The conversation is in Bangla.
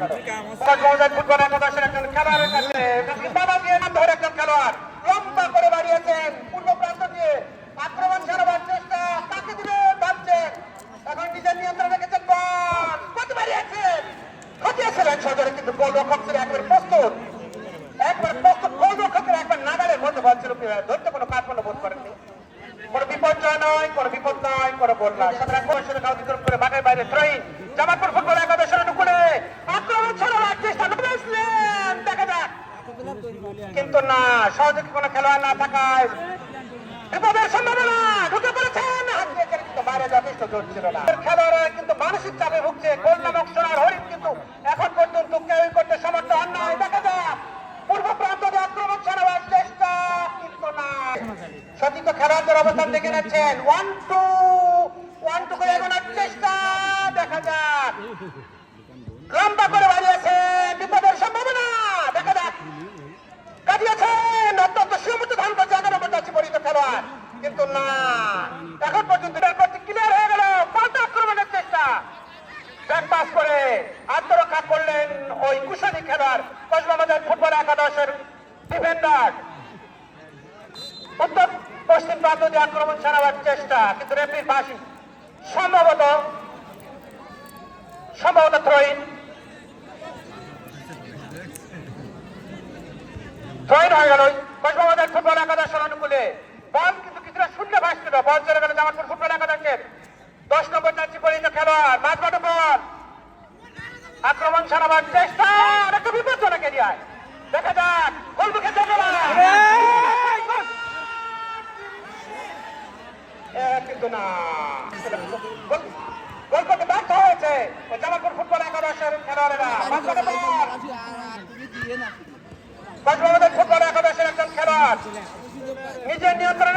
ফুটবল একাদশের একবার প্রস্তুত। একবার প্রস্তুত একবার নাগালের মধ্যে বল ছিল। বোধ করেননি। কোনো বিপর্যয় নয়, কোনো বিপদ নয়, কোনো বল নয়। সুতরাং কৌশলে অতিক্রম করে মাঠের বাইরে থ্রোইন জামালপুর ফুটবল একাদশের অনুকূলে আক্রমণ ছড়াবার চেষ্টা করেছিলেন দেখা যাক কিন্তু না সহযোগী কোনো খেলোয়াড় না থাকায় সম্ভাবনা, ঢুকে পড়েছেন। ওয়ান টু ওয়ান টু করে চেষ্টা। দেখা যাক। লম্বা করে বাড়িয়েছে বিপদের সম্ভাবনা দেখা যাক কাটিয়েছেন অত্যন্ত সুমুদ্র ধান করছে এগারো নম্বর যাচ্ছে পরিচিত খেলোয়াড় কিন্তু না এখন পর্যন্ত এর প্রতি ক্লিয়ার হয়ে গেল পাল্টা আক্রমণের চেষ্টা ব্যাক পাস করে আত্মরক্ষা করলেন ওই কুশলী খেলোয়াড় কসবাবাজার ফুটবল একাদশের ডিফেন্ডার উত্তর পশ্চিম প্রান্ত দিয়ে আক্রমণ ছাড়াবার চেষ্টা, কিন্তু রেফরির বাসি সম্ভবত সম্ভবত থ্রোইন থ্রোইন হয়ে গেল। কসবাবাজার ফুটবল একাদশের অনুকূলে বল কিন্তু কিছুটা শূন্য ভাসছিল বল চলে গেল জামালপুর ফুটবল একাদশের। দশ নম্বর চাচ্ছি পরিচিত খেলোয়াড়, মাঝমাঠে বল। আক্রমণ ছাড়াবার চেষ্টা একটা বিপজ্জনক এরিয়ায়। দেখা যাক গোলমুখে কিন্তু না গোল! করতে ব্যর্থ হয়েছে। জামালপুর ফুটবল একাদশের খেলোয়াড়েরা। কক্সবাজার ফুটবল একাদশের একজন খেলোয়াড়। নিজের নিয়ন্ত্রণ